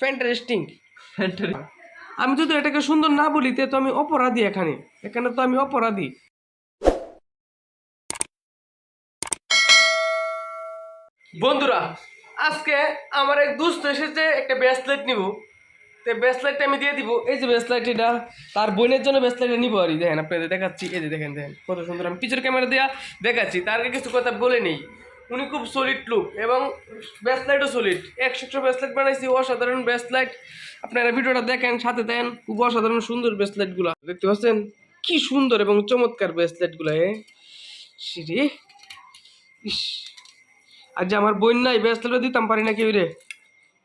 Fantastic আমি যদি এটাকে সুন্দর না বলি তো আমি অপরাধী এখানে। এখানে তো আমি অপরাধী। বন্ধুরা আজকে আমার এক দুস্থ এসেছে একটা ব্রেসলেট নিব। তো ব্রেসলেটটা আমি দিয়ে দিব। এই যে ব্রেসলেট এটা তার বোনের জন্য ব্রেসলেটটা নিবো আর দেখেন আপনাদের দেখাচ্ছি। এই যে দেখেন দেখেন কত সুন্দর। আমি পিছনের ক্যামেরা দেওয়া দেখাচ্ছি তার আগে কিছু কথা বলে নেই। উনি খুব সলিড লুক এবং ব্রেসলাইটও সলিড একশো একশো ব্রেসলেট বানাইছি অসাধারণ ব্রেসলাইট আপনারা ভিডিওটা দেখেন সাথে দেন খুব অসাধারণ সুন্দর ব্রেসলেটগুলো দেখতে পাচ্ছেন? কি সুন্দর এবং চমৎকার ব্রেসলেটগুলো এ। সিরি ইস। আর যে আমার বোন নাই ব্রেসলেটও দিতাম পারি না কেউ রে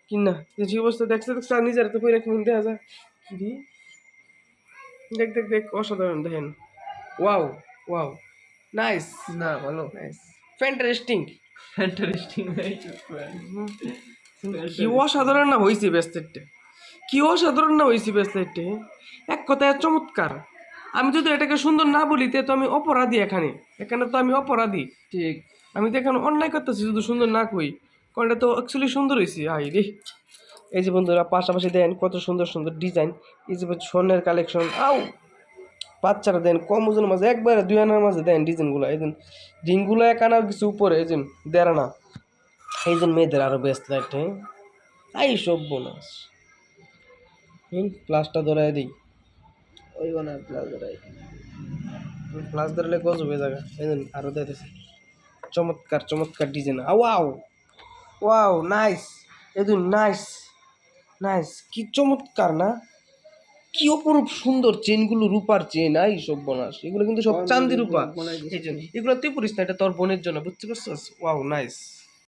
কি না? যে অবস্থা দেখছে দেখছে নিজের তো কইরা কেমন দেখা যায়। কি দেখ দেখ দেখ অসাধারণ দেখেন। Wow wow. নাইস না ভালো। নাইস ফ্যান্টাস্টিং ইন্টারেস্টিং কি অসাধারণ না হয়েছে ব্রেসলেটটা কি অসাধারণ না হয়েছে ব্রেসলেটটা এক কথায় চমৎকার। আমি যদি এটাকে সুন্দর না বলি তে আমি অপরাধী এখানে। এখানে তো আমি অপরাধী। ঠিক। আমি তো এখন অন্যায় করতেছি যদি সুন্দর না কই। এটা তো অ্যাকচুয়ালি সুন্দর হয়েছে আই রে। এই যে বন্ধুরা পাশাপাশি দেন কত সুন্দর সুন্দর ডিজাইন এই যে স্বর্ণের কালেকশন আও বাচ্চারা দেন, কম ওজনের মাঝে, একবারে দুই আনার মাঝে দেন ডিজাইনগুলো। এই দেন, রিংগুলো এক আনার কিছু উপরে, এই যে দেড় আনা। এই যে মেয়েদের আরও ব্যস্ত একটা আই সব বোনাস প্লাসটা ধরাই দিই। ওই বানা ব্লাউজারাই প্লাস ধরলে গজবে জায়গা এই দেন আরও দিতেছে চমৎকার চমৎকার ডিজাইন ওয়াও ওয়াও নাইস এদুন নাইস নাইস কি চমৎকার না? কি অপরূপ সুন্দর চেনগুলো রূপার চেন আই সব বনাস। এগুলো কিন্তু সব চান্দি রূপা এই জন্য। এগুলো তুই পড়িস না এটা তোর বোনের জন্য বুঝতে পারছিস? Wow nice